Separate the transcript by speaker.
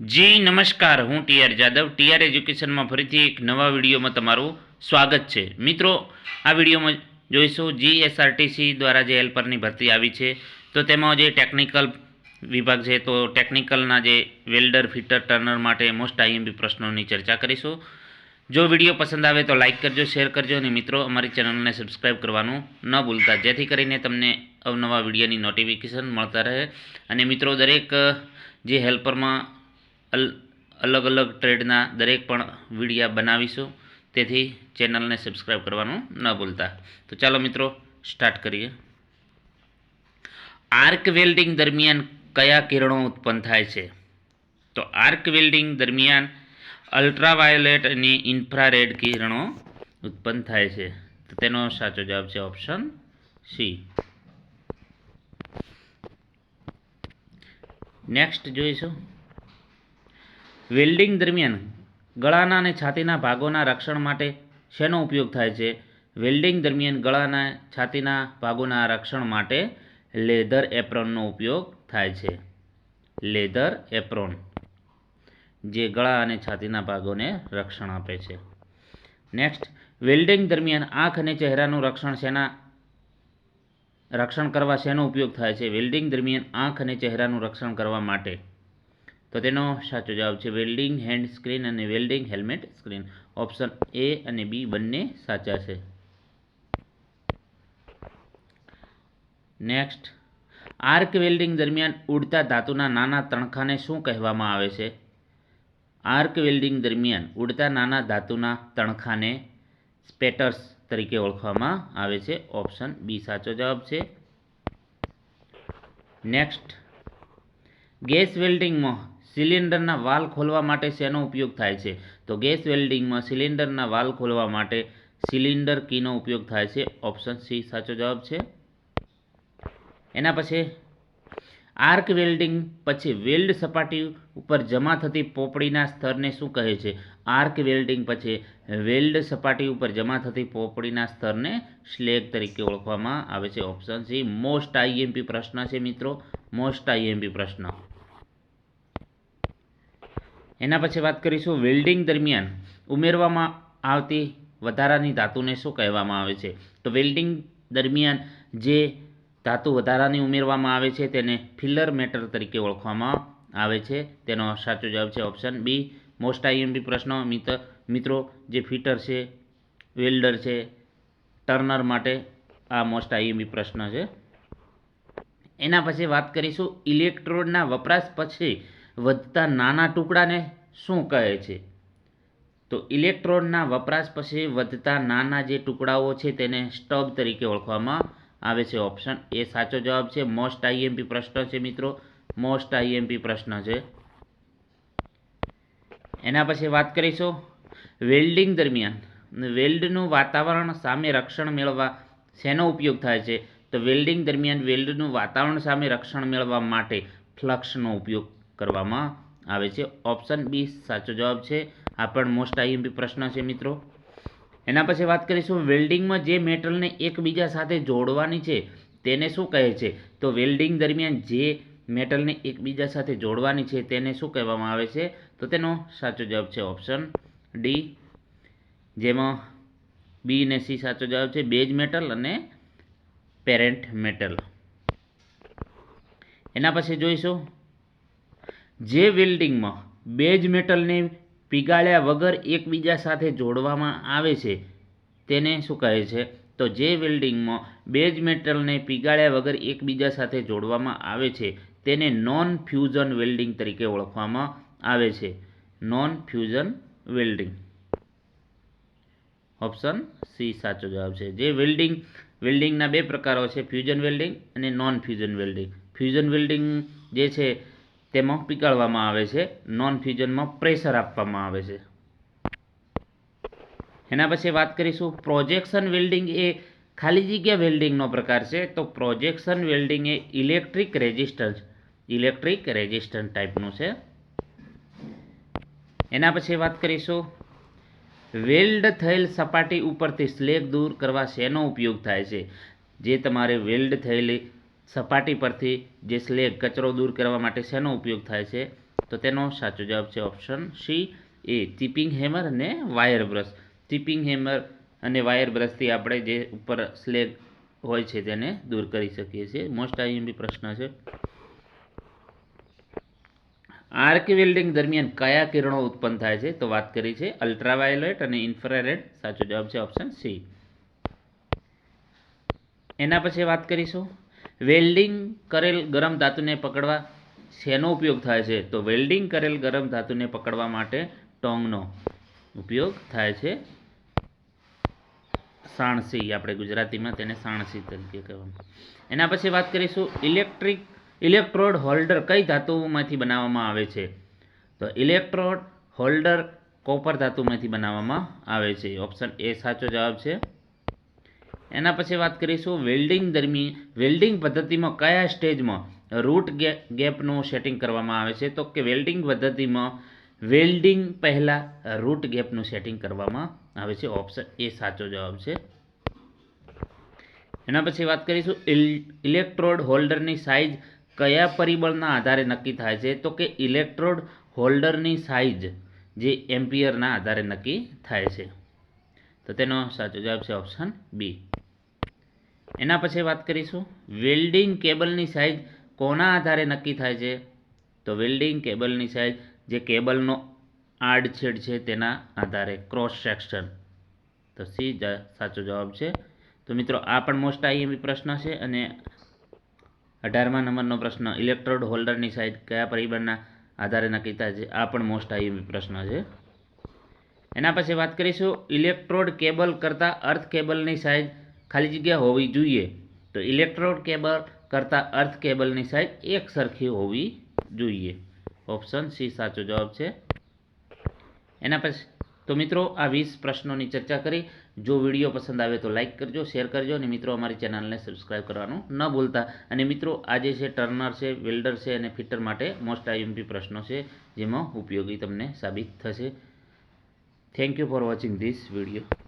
Speaker 1: જી, નમસ્કાર. હું TR Jadav. TR એજ્યુકેશનમાં ફરીથી એક નવા વિડીયોમાં તમારું સ્વાગત છે. મિત્રો, આ વિડીયોમાં જોઈશું જીએસઆરટીસી દ્વારા જે હેલ્પરની ભરતી આવી છે, તો તેમાં જે ટેકનિકલ વિભાગ છે, તો ટેકનિકલના જે વેલ્ડર ફિટર ટર્નર માટે મોસ્ટ આઈએમબી પ્રશ્નોની ચર્ચા કરીશું. જો વીડિયો પસંદ આવે તો લાઇક કરજો શેર કરજો અને મિત્રો, અમારી ચેનલને સબસ્ક્રાઇબ કરવાનું ન ભૂલતા. જેથી કરીને તમને અવનવા વિડીયોની નોટિફિકેશન મળતા રહે. અને મિત્રો, દરેક જે હેલ્પરમાં અલગ અલગ ટ્રેડના દરેક પણ વિડીયા બનાવીશું. તેથી ચેનલને સબસ્ક્રાઈબ કરવાનું ન ભૂલતા. તો ચાલો મિત્રો, સ્ટાર્ટ કરીએ. આર્ક વેલ્ડિંગ દરમિયાન કયા કિરણો ઉત્પન્ન થાય છે? તો આર્ક વેલ્ડિંગ દરમિયાન અલ્ટ્રાવાયોલેટ અને ઇન્ફ્રારેડ કિરણો ઉત્પન્ન થાય છે. તો તેનો સાચો જવાબ છે ઓપ્શન સી. નેક્સ્ટ જોઈશું. વેલ્ડિંગ દરમિયાન ગળાના અને છાતીના ભાગોના રક્ષણ માટે શેનો ઉપયોગ થાય છે? વેલ્ડિંગ દરમિયાન ગળાના, છાતીના ભાગોના રક્ષણ માટે લેધર એપ્રોનનો ઉપયોગ થાય છે. લેધર એપ્રોન, જે ગળા અને છાતીના ભાગોને રક્ષણ આપે છે. નેક્સ્ટ, વેલ્ડિંગ દરમિયાન આંખ અને ચહેરાનું રક્ષણ શેના, રક્ષણ કરવા શેનો ઉપયોગ થાય છે? વેલ્ડિંગ દરમિયાન આંખ અને ચહેરાનું રક્ષણ કરવા માટે. તો તેનો સાચો જવાબ છે વેલ્ડિંગ હેન્ડ સ્ક્રીન અને welding helmet screen. Option A અને બી બંને સાચા છે. નેક્સ્ટ. આર્ક વેલ્ડિંગ દરમિયાન ઉડતા ધાતુના નાના તણખાને શું કહેવામાં આવે છે? આર્ક વેલ્ડિંગ દરમિયાન ઉડતા નાના ધાતુના તણખાને સ્પેટર્સ તરીકે ઓળખવામાં આવે છે. ઓપ્શન બી સાચો જવાબ છે. નેક્સ્ટ. ગેસ વેલ્ડિંગમાં સિલિન્ડરના વાલ ખોલવા માટે શેનો ઉપયોગ થાય છે? તો ગેસ વેલ્ડિંગમાં સિલિન્ડરના વાલ ખોલવા માટે સિલિન્ડર કીનો ઉપયોગ થાય છે. ઓપ્શન સી સાચો જવાબ છે. એના પછી આર્ક વેલ્ડિંગ પછી વેલ્ડ સપાટી ઉપર જમા થતી પોપડીના સ્તરને શું કહે છે? આર્ક વેલ્ડિંગ પછી વેલ્ડ સપાટી ઉપર જમા થતી પોપડીના સ્તરને સ્લેગ તરીકે ઓળખવામાં આવે છે. ઓપ્શન સી, મોસ્ટ આઈએમપી પ્રશ્ન છે મિત્રો. મોસ્ટ આઈએમપી પ્રશ્ન. એના પછી વાત કરીશું વેલ્ડિંગ દરમિયાન ઉમેરવામાં આવતી વધારાની ધાતુને શું કહેવામાં આવે છે? તો વેલ્ડિંગ દરમિયાન જે ધાતુ વધારાની ઉમેરવામાં આવે છે તેને ફિલર મેટર તરીકે ઓળખવામાં આવે છે. તેનો સાચો જવાબ છે ઓપ્શન બી, મોસ્ટ આઈએમપી પ્રશ્નો. મિત્ર મિત્રો, જે ફિટર છે, વેલ્ડર છે, ટર્નર માટે આ મોસ્ટ આઈએમપી પ્રશ્ન છે. એના પછી વાત કરીશું ઇલેક્ટ્રોડના વપરાશ પછી વધતા નાના ટુકડાને શું કહે છે? તો ઇલેક્ટ્રોનના વપરાશ પછી વધતા નાના જે ટુકડાઓ છે તેને સ્ટબ તરીકે ઓળખવામાં આવે છે. ઓપ્શન એ સાચો જવાબ છે. મોસ્ટ આઈએમપી પ્રશ્ન છે મિત્રો. મોસ્ટ આઈએમપી પ્રશ્ન છે. એના પછી વાત કરીશું વેલ્ડિંગ દરમિયાન. વેલ્ડનું વાતાવરણ સામે રક્ષણ મેળવવા શેનો ઉપયોગ થાય છે? તો વેલ્ડિંગ દરમિયાન વેલ્ડનું વાતાવરણ સામે રક્ષણ મેળવવા માટે ફ્લક્સનો ઉપયોગ કરવામાં આવે છે. ઓપ્શન બી સાચો જવાબ છે. આ પણ મોસ્ટ આઈએમપી પ્રશ્ન છે મિત્રો. એના પછી વાત કરીશું વેલ્ડિંગમાં જે મેટલને એકબીજા સાથે જોડવાની છે, તેને શું કહે છે? તો વેલ્ડિંગ દરમિયાન જે મેટલને એકબીજા સાથે જોડવાની છે, તેને શું કહેવામાં આવે છે? તો તેનો સાચો જવાબ છે ઓપ્શન ડી જેમાં બી અને સી સાચો જવાબ છે. બેઝ મેટલ અને પેરેન્ટ મેટલ. એના પછી જોઈશું જે વેલ્ડિંગમાં બેઝ મેટલને પીગાળ્યા વગર એકબીજા સાથે જોડવામાં આવે છે, તેને શું કહે છે? તો જે વેલ્ડિંગમાં બેજ મેટલને પીગાળ્યા વગર એકબીજા સાથે જોડવામાં આવે છે, તેને નોન ફ્યુઝન વેલ્ડિંગ તરીકે ઓળખવામાં આવે છે. Non fusion welding option C સાચો જવાબ છે. જે વેલ્ડિંગ વેલ્ડિંગના બે પ્રકારો છે ફ્યુઝન વેલ્ડિંગ અને non fusion welding fusion welding જે છે તેમાં પીગાળવામાં આવે છે. નોન ફ્યુઝનમાં પ્રેશર આપવામાં આવે છે. એના પછી વાત કરીશું. પ્રોજેક્શન વેલ્ડિંગ એ ખાલી જગ્યા વેલ્ડિંગનો પ્રકાર છે. તો પ્રોજેક્શન વેલ્ડિંગ એ ઇલેક્ટ્રિક રેઝિસ્ટન્સ ઇલેક્ટ્રિક રેઝિસ્ટન્સ ટાઈપનું છે. એના પછી વાત કરીશું. વેલ્ડ થયેલ સપાટી ઉપરથી સ્લેગ દૂર કરવા શેનો ઉપયોગ થાય છે? જે તમારે વેલ્ડ થયેલી સપાટી પરથી જે સ્લેગ કચરો દૂર કરવા માટે શેનો ઉપયોગ થાય છે? તો તેનો સાચો જવાબ છે ઓપ્શન સી, એ ચીપિંગ હેમર અને વાયર બ્રશ. ચીપિંગ હેમર અને વાયર બ્રશથી આપણે જે ઉપર સ્લેગ હોય છે તેને દૂર કરી શકીએ છીએ. મોસ્ટ આઈએમપી પ્રશ્ન છે. આર્ક વેલ્ડિંગ દરમિયાન કયા કિરણો ઉત્પન્ન થાય છે? તો વાત કરી છે અલ્ટ્રાવાયોલેટ અને ઇન્ફ્રારેડ. સાચો જવાબ છે ઓપ્શન સી. એના પછી વાત કરીશું. વેલ્ડિંગ કરેલ ગરમ ધાતુને પકડવા શેનો ઉપયોગ થાય છે? તો વેલ્ડિંગ કરેલ ગરમ ધાતુને પકડવા માટે ટોંગનો ઉપયોગ થાય છે. સાણસી, આપણે ગુજરાતીમાં તેને સાણસી તરીકે કહેવામાં એના પછી વાત કરીશું ઇલેક્ટ્રિક, ઇલેક્ટ્રોડ હોલ્ડર કઈ ધાતુમાંથી બનાવવામાં આવે છે? તો ઇલેક્ટ્રોડ હોલ્ડર કોપર ધાતુમાંથી બનાવવામાં આવે છે. ઓપ્શન એ સાચો જવાબ છે. એના પછી વાત કરીશું વેલ્ડિંગ દરમિયાન વેલ્ડિંગ પદ્ધતિમાં કયા સ્ટેજમાં રૂટ ગેપનું સેટિંગ કરવામાં આવે છે? તો કે વેલ્ડિંગ પદ્ધતિમાં વેલ્ડિંગ પહેલાં રૂટ ગેપનું સેટિંગ કરવામાં આવે છે. ઓપ્શન એ સાચો જવાબ છે. એના પછી વાત કરીશું ઇલેક્ટ્રોડ હોલ્ડરની સાઇઝ કયા પરિબળના આધારે નક્કી થાય છે? તો કે ઇલેક્ટ્રોડ હોલ્ડરની સાઇઝ જે એમ્પિયરના આધારે નક્કી થાય છે. તો તેનો સાચો જવાબ છે ઓપ્શન બી એના પછી વાત કરીશું. વેલ્ડિંગ કેબલની સાઇઝ કોના આધારે નક્કી થાય છે? તો વેલ્ડિંગ કેબલની સાઇઝ જે કેબલનો આડછેડ છે તેના આધારે ક્રોસ સેક્શન તો સી સાચો જવાબ છે. તો મિત્રો, આ પણ મોસ્ટ આઈએમપી પ્રશ્ન છે અને અઢારમા નંબરનો પ્રશ્ન ઇલેક્ટ્રોડ હોલ્ડરની સાઇઝ કયા પરિબળના આધારે નક્કી થાય છે? આ પણ મોસ્ટ આઈએમપી પ્રશ્ન છે. એના પછી વાત કરીશું. ઇલેક્ટ્રોડ કેબલ કરતાં અર્થ કેબલની સાઇઝ ખાલી જગ્યા હોવી જોઈએ. તો ઇલેક્ટ્રોડ કેબલ કરતાં અર્થ કેબલની સાઇઝ એક સરખી હોવી જોઈએ. ઓપ્શન સી સાચો જવાબ છે. એના પછી, તો મિત્રો આ વીસ પ્રશ્નોની ચર્ચા કરી. જો વીડિયો પસંદ આવે તો લાઇક કરજો શેર કરજો અને મિત્રો અમારી ચેનલને સબસ્ક્રાઈબ કરવાનું ન ભૂલતા. અને મિત્રો, આજે છે ટર્નર છે વેલ્ડર છે અને ફિટર માટે મોસ્ટ આઈએમપી પ્રશ્નો છે, જેમાં ઉપયોગી તમને સાબિત થશે. Thank you for watching this video